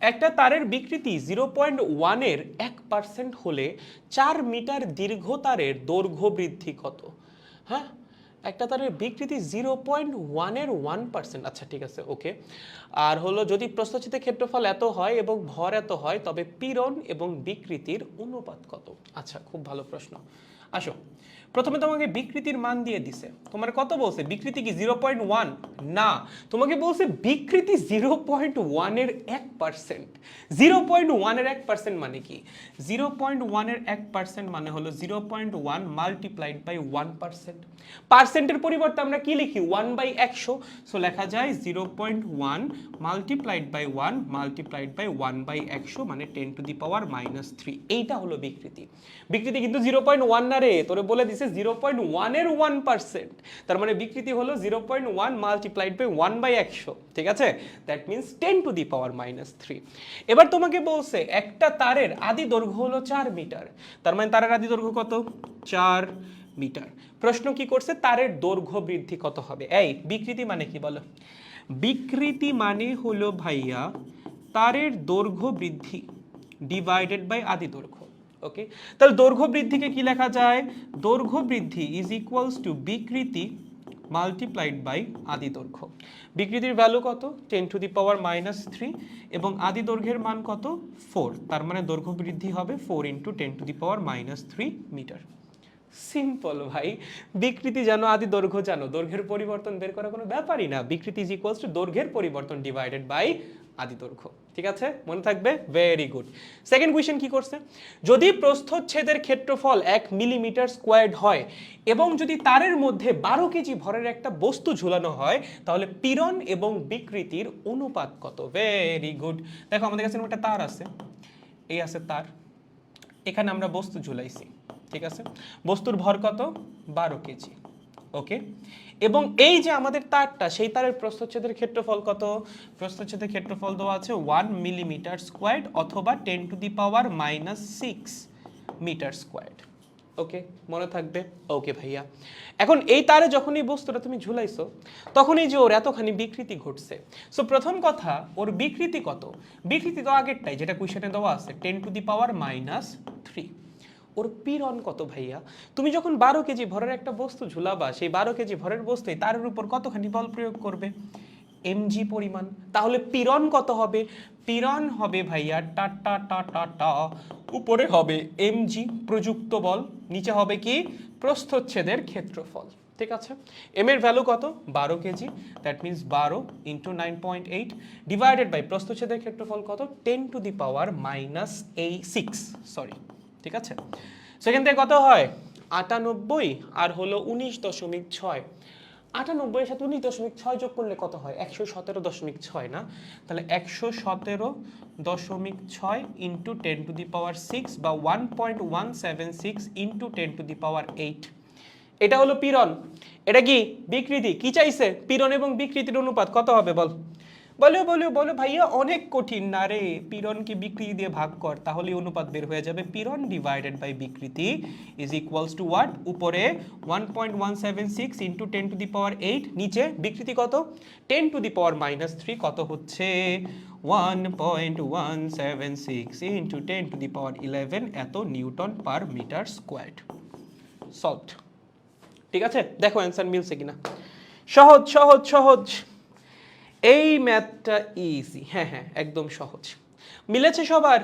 একটা তারের বিকৃতি জিরো পয়েন্ট ওয়ানের এক পার্সেন্ট হলে চার মিটার দীর্ঘ তারের দৈর্ঘ্য বৃদ্ধি কত? হ্যাঁ? একটা তারের বিকৃতি জিরো পয়েন্ট ওয়ানের ওয়ান পার্সেন্ট আচ্ছা ঠিক আছে, ওকে। আর হলো যদি প্রস্থচ্ছেদের ক্ষেত্রফল এত হয় এবং ভর এত হয়, তবে পীড়ন এবং বিকৃতির অনুপাত কত? আচ্ছা খুব ভালো প্রশ্ন। আসো। প্রথমে তোমাকে বিকৃতির মান দিয়ে দিছে। তোমার কত বলছে? বিকৃতি কি জিরো পয়েন্ট ওয়ান না। তোমাকে বলছে বিকৃতি জিরো পয়েন্ট ওয়ানের এক পার্সেন্ট জিরো পয়েন্ট ওয়ানের এক পার্সেন্ট মানে কি? জিরো পয়েন্ট ওয়ানের এক পার্সেন্ট মানে হলো zero point one multiplied by one percent পার্সেন্টের পরিবর্তে আমরা কি লিখি? ওয়ান বাই একশো। সো লেখা যায় zero point one multiplied by one multiplied by one by একশো মানে ten to the power minus three এইটা হলো বিকৃতি। বিকৃতি কিন্তু জিরো পয়েন্ট ওয়ান না রে তোরে বলে দিছে জিরো পয়েন্ট ওয়ানের ওয়ান পার্সেন্ট তার মানে বিকৃতি হলো zero point one multiplied by one by একশো, ঠিক আছে? That means ten to the power minus three এবার তোমাকে বলছে, একটা তারের আদি দৈর্ঘ্য হলো চার মিটার। তার মানে তারের আদি দৈর্ঘ্য কত? চার মিটার। প্রশ্ন কি করছে? তারের দৈর্ঘ্য বৃদ্ধি কত হবে? এই, বিকৃতি মানে কি বলো? বিকৃতি মানে হলো ভাইয়া, তারের দৈর্ঘ্য বৃদ্ধি ডিভাইডেড বাই আদি দৈর্ঘ্য। ওকে তাহলে দৈর্ঘ্য বৃদ্ধিকে কি লেখা যায়? দৈর্ঘ্য বৃদ্ধি ইজ ইকুয়ালস টু বিকৃতি মাল্টিপ্লাইড বাই আদি দৈর্ঘ্য। বিকৃতির ভ্যালু কত? Ten to the power minus three এবং আদি দৈর্ঘ্যের মান কত? ফোর তার মানে দৈর্ঘ্য বৃদ্ধি হবে four into ten to the power minus three metre simple ভাই। বিকৃতি জানো আদি দৈর্ঘ্য জানো। দৈর্ঘ্যের পরিবর্তন বের করা কোনো ব্যাপারই না। বিকৃতি ইজ ইকুয়ালস টু দৈর্ঘ্যের পরিবর্তন ডিভাইডেড বাই আদি দৈর্ঘ্য। ঠিক আছে? মনে থাকবে? ভেরি গুড সেকেন্ড কোয়েশ্চেন কি করছে? যদি প্রস্থচ্ছেদের ক্ষেত্রফল এক মিলিমিটার স্কোয়ার্ড হয় এবং যদি তারের মধ্যে বারো কেজি ভরের একটা বস্তু ঝুলানো হয়, তাহলে পীড়ন এবং বিকৃতির অনুপাত কত? ভেরি গুড দেখো, আমাদের কাছে একটা তার আছে। এই আছে তার। এখানে আমরা বস্তু ঝুলাইছি। ঠিক আছে? বস্তুর ভর কত? বারো কেজি ওকে এবং এই যে আমাদের তারটা, সেই তারের প্রস্থচ্ছেদের ক্ষেত্রফল কত? প্রস্থচ্ছেদের ক্ষেত্রফল দেওয়া আছে ওয়ান মিলিমিটার স্কোয়ার্ড অথবা ten to the power minus six metre squared okay মনে থাকবে? ওকে ভাইয়া। এখন এই তারে যখন এই বস্তুটা তুমি ঝুলাইছো তখন এই যে ওর এতখানি বিকৃতি ঘটছে। সো প্রথম কথা, ওর বিকৃতি কত? বিকৃতি তো আগেরটাই, যেটা কুইশনে দেওয়া আছে ten to the power minus three ওর পীড়ন কত ভাইয়া? তুমি যখন বারো কেজি ভরের একটা বস্তু ঝুলাবা, সেই বারো কেজি ভরের বস্তুই তার উপর কতখানি বল প্রয়োগ করবে? এমজি পরিমাণ। তাহলে পীড়ন কত হবে? পীড়ন হবে ভাইয়া টা টা টা টা টা। উপরে হবে এমজি প্রযুক্ত বল, নিচে হবে কি? প্রস্থচ্ছেদের ক্ষেত্রফল। ঠিক আছে? এম এর ভ্যালু কত? বারো কেজি। দ্যাট মিনস বারো into nine point eight divided by প্রস্থচ্ছেদের ক্ষেত্রফল কত? Ten to the power minus এই সিক্স সরি ঠিক আছে? সেখান থেকে কত হয়? আটানব্বই আর হলো উনিশ দশমিক ছয়। আটানব্বই সাথে উনিশ দশমিক ছয় যোগ করলে কত হয়? একশো সতেরো দশমিক ছয় না? তাহলে একশো সতেরো দশমিক ছয় into ten to the power six বা one point one seven six into ten to the power eight এটা হলো পীড়ন। এটা কি? বিকৃতি। কি চাইছে? পীড়ন এবং বিকৃতির অনুপাত কত হবে বল? বলো বলো বলো ভাইয়া, অনেক কঠিন। না রে পীড়নকে বিকৃতি দিয়ে ভাগ কর তাহলে অনুপাত বের হয়ে যাবে। পীড়ন ডিভাইডেড বাই বিকৃতি ইজ ইকুয়ালস টু হোয়াট উপরে one point one seven six into ten to the power eight নিচে বিকৃতি কত? Ten to the power minus three কত হচ্ছে? One point one seven six into ten to the power eleven এত newton per metre squared solved ঠিক আছে? দেখো answer মিলছে কিনা। সহজ সহজ সহজ। এই ম্যাথটা ইজি হ্যাঁ হ্যাঁ একদম সহজ। মিলেছে সবার?